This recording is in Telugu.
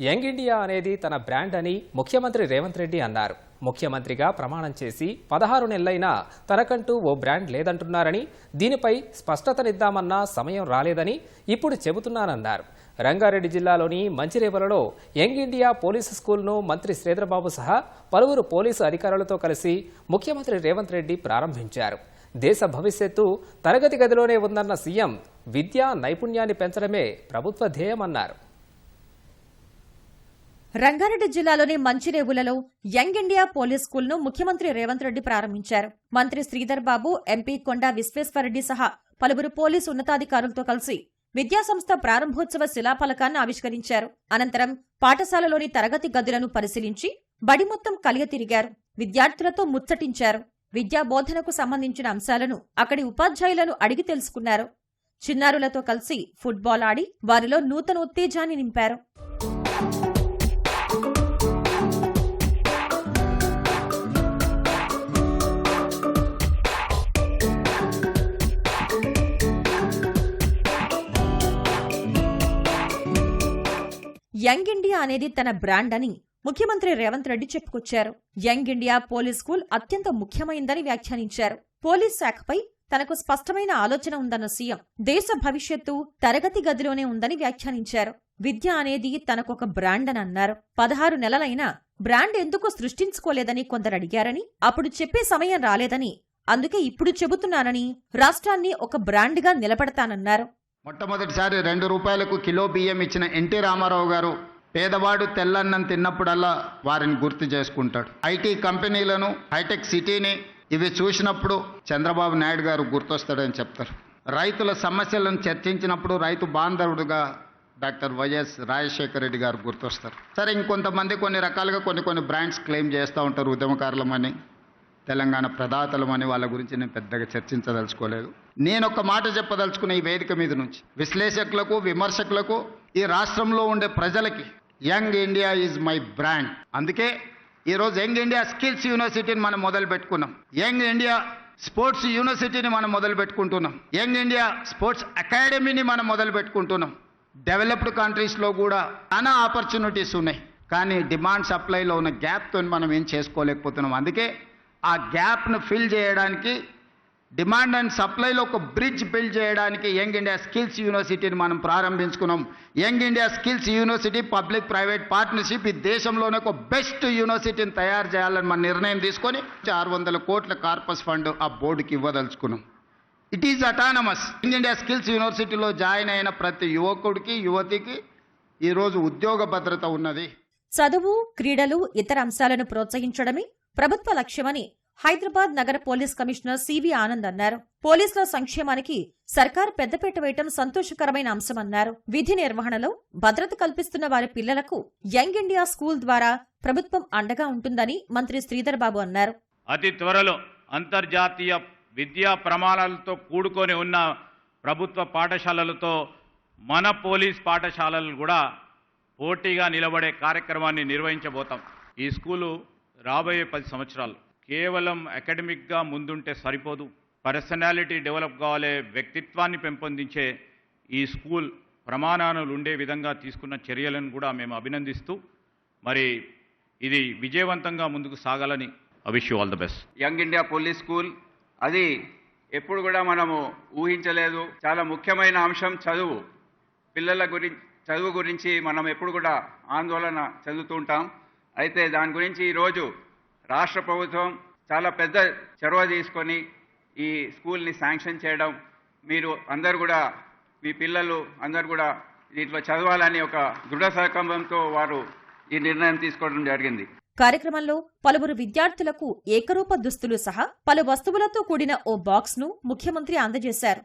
యంగ్ ఇండియా అనేది తన బ్రాండ్ అని ముఖ్యమంత్రి రేవంత్ రెడ్డి అన్నారు. ముఖ్యమంత్రిగా ప్రమాణం చేసి పదహారు నెలలైనా తనకంటూ ఓ బ్రాండ్ లేదంటున్నారని దీనిపై స్పష్టతనిద్దామన్నా సమయం రాలేదని ఇప్పుడు చెబుతున్నానన్నారు. రంగారెడ్డి జిల్లాలోని మంచిరేవలలో యంగ్ ఇండియా పోలీసు స్కూల్ను మంత్రి శ్రీధరబాబు సహా పలువురు పోలీసు అధికారులతో కలిసి ముఖ్యమంత్రి రేవంత్ రెడ్డి ప్రారంభించారు. దేశ భవిష్యత్తు తరగతి గదిలోనే ఉందన్న సీఎం విద్యా నైపుణ్యాన్ని పెంచడమే ప్రభుత్వ ధ్యేయమన్నారు. రంగారెడ్డి జిల్లాలోని మంచిరేవులలో యంగ్ ఇండియా పోలీస్ స్కూల్ను ముఖ్యమంత్రి రేవంత్ రెడ్డి ప్రారంభించారు. మంత్రి శ్రీధర్ బాబు ఎంపీ కొండా విశ్వేశ్వరరెడ్డి సహా పలువురు పోలీసు ఉన్నతాధికారులతో కలిసి విద్యాసంస్థ ప్రారంభోత్సవ శిలాఫలకాన్ని ఆవిష్కరించారు. అనంతరం పాఠశాలలోని తరగతి గదులను పరిశీలించి బడి మొత్తం కలియతిరిగారు. విద్యార్థులతో ముచ్చటించారు. విద్యా బోధనకు సంబంధించిన అంశాలను అక్కడి ఉపాధ్యాయులను అడిగి తెలుసుకున్నారు. చిన్నారులతో కలిసి ఫుట్బాల్ ఆడి వారిలో నూతన ఉత్తేజాన్ని నింపారు. యంగ్ ఇండియా అనేది తన బ్రాండ్ అని ముఖ్యమంత్రి రేవంత్ రెడ్డి చెప్పుకొచ్చారు. యంగ్ ఇండియా పోలీస్ స్కూల్ అత్యంత ముఖ్యమైందని వ్యాఖ్యానించారు. పోలీస్ శాఖపై తనకు స్పష్టమైన ఆలోచన ఉందన్న సీఎం దేశ భవిష్యత్తు తరగతి గదిలోనే ఉందని వ్యాఖ్యానించారు. విద్య అనేది తనకొక బ్రాండ్ అని అన్నారు. పదహారు నెలలైనా బ్రాండ్ ఎందుకు సృష్టించుకోలేదని కొందరు అడిగారని అప్పుడు చెప్పే సమయం రాలేదని అందుకే ఇప్పుడు చెబుతున్నానని రాష్ట్రాన్ని ఒక బ్రాండ్గా నిలబడతానన్నారు. మొట్టమొదటిసారి రెండు రూపాయలకు కిలో బియ్యం ఇచ్చిన ఎన్టీ రామారావు గారు పేదవాడు తెల్లన్నం తిన్నప్పుడల్లా వారిని గుర్తు చేసుకుంటాడు. ఐటీ కంపెనీలను హైటెక్ సిటీని ఇవి చూసినప్పుడు చంద్రబాబు నాయుడు గారు గుర్తొస్తాడని చెప్తారు. రైతుల సమస్యలను చర్చించినప్పుడు రైతు బాంధవుడుగా డాక్టర్ వైఎస్ రాజశేఖర రెడ్డి గారు గుర్తొస్తారు. సరే ఇంకొంతమంది కొన్ని రకాలుగా కొన్ని కొన్ని బ్రాండ్స్ క్లెయిమ్ చేస్తూ ఉంటారు ఉద్యమకారులమని. తెలంగాణ ప్రదాతలమని వాళ్ళ గురించి నేను పెద్దగా చర్చించదలుచుకోలేదు. నేను ఒక మాట చెప్పదలుచుకున్న ఈ వేదిక మీద నుంచి విశ్లేషకులకు విమర్శకులకు ఈ రాష్ట్రంలో ఉండే ప్రజలకి young India is my brand. అందుకే ఈరోజు యంగ్ ఇండియా స్కిల్స్ యూనివర్సిటీని మనం మొదలు పెట్టుకున్నాం. యంగ్ ఇండియా స్పోర్ట్స్ యూనివర్సిటీని మనం మొదలు పెట్టుకుంటున్నాం. యంగ్ ఇండియా స్పోర్ట్స్ అకాడమీని మనం మొదలు పెట్టుకుంటున్నాం. డెవలప్డ్ కంట్రీస్లో కూడా చాలా ఆపర్చునిటీస్ ఉన్నాయి. కానీ డిమాండ్ సప్లైలో ఉన్న గ్యాప్తో మనం ఏం చేసుకోలేకపోతున్నాం. అందుకే ఆ గ్యాప్ను ఫిల్ చేయడానికి డిమాండ్ అండ్ సప్లైలో ఒక బ్రిడ్జ్ బిల్డ్ చేయడానికి యంగ్ ఇండియా స్కిల్స్ యూనివర్సిటీని మనం ప్రారంభించుకున్నాం. Young India skills university public private partnership ఈ దేశంలోనే ఒక బెస్ట్ యూనివర్సిటీని తయారు చేయాలని మన నిర్ణయం తీసుకొని ఆరు వందల కోట్ల కార్పస్ ఫండ్ ఆ బోర్డుకి ఇవ్వదలుచుకున్నాం. It is autonomous young India skills యూనివర్సిటీలో జాయిన్ అయిన ప్రతి యువకుడికి యువతికి ఈరోజు ఉద్యోగ భద్రత ఉన్నది. చదువు క్రీడలు ఇతర అంశాలను ప్రోత్సహించడమే ప్రభుత్వ లక్ష్యమని హైదరాబాద్ నగర పోలీస్ కమిషనర్ సివి ఆనంద్ అన్నారు. పోలీసుల సంక్షేమానికి సర్కార్ పెద్దపీట వేయటం సంతోషకరమైన అంశమన్నారు. విధి నిర్వహణలో భద్రత కల్పిస్తున్న వారి పిల్లలకు యంగ్ ఇండియా స్కూల్ ద్వారా ప్రభుత్వం అండగా ఉంటుందని మంత్రి శ్రీధర్ బాబు అన్నారు. అతి త్వరలో అంతర్జాతీయ విద్యా ప్రమాణాలతో కూడుకొని ఉన్న ప్రభుత్వ పాఠశాలలతో మన పోలీస్ పాఠశాలలు కూడా పోటీగా నిలబడే కార్యక్రమాన్ని నిర్వహించబోతాం. ఈ స్కూలు రాబోయే పది సంవత్సరాలు కేవలం అకాడమిక్గా ముందుంటే సరిపోదు. పర్సనాలిటీ డెవలప్ కావాలే వ్యక్తిత్వాన్ని పెంపొందించే ఈ స్కూల్ ప్రమాణాలు ఉండే విధంగా తీసుకున్న చర్యలను కూడా మేము అభినందిస్తూ మరి ఇది విజయవంతంగా ముందుకు సాగాలని wish all the best. Young India police school అది ఎప్పుడు కూడా మనము ఊహించలేదు. చాలా ముఖ్యమైన అంశం చదువు. పిల్లల గురించి చదువు గురించి మనం ఎప్పుడు కూడా ఆందోళన చెందుతూ ఉంటాం. అయితే దాని గురించి ఈరోజు రాష్ట్ర ప్రభుత్వం చాలా పెద్ద చొరవ తీసుకొని ఈ స్కూల్ని శాంక్షన్ చేయడం మీరు అందరు కూడా మీ పిల్లలు అందరు కూడా దీంట్లో చదవాలని ఒక దృఢ సంకల్పంతో వారు ఈ నిర్ణయం తీసుకోవడం జరిగింది. కార్యక్రమంలో పలువురు విద్యార్థులకు ఏకరూప దుస్తులు సహా పలు వస్తువులతో కూడిన ఓ బాక్స్ను ముఖ్యమంత్రి అందజేశారు.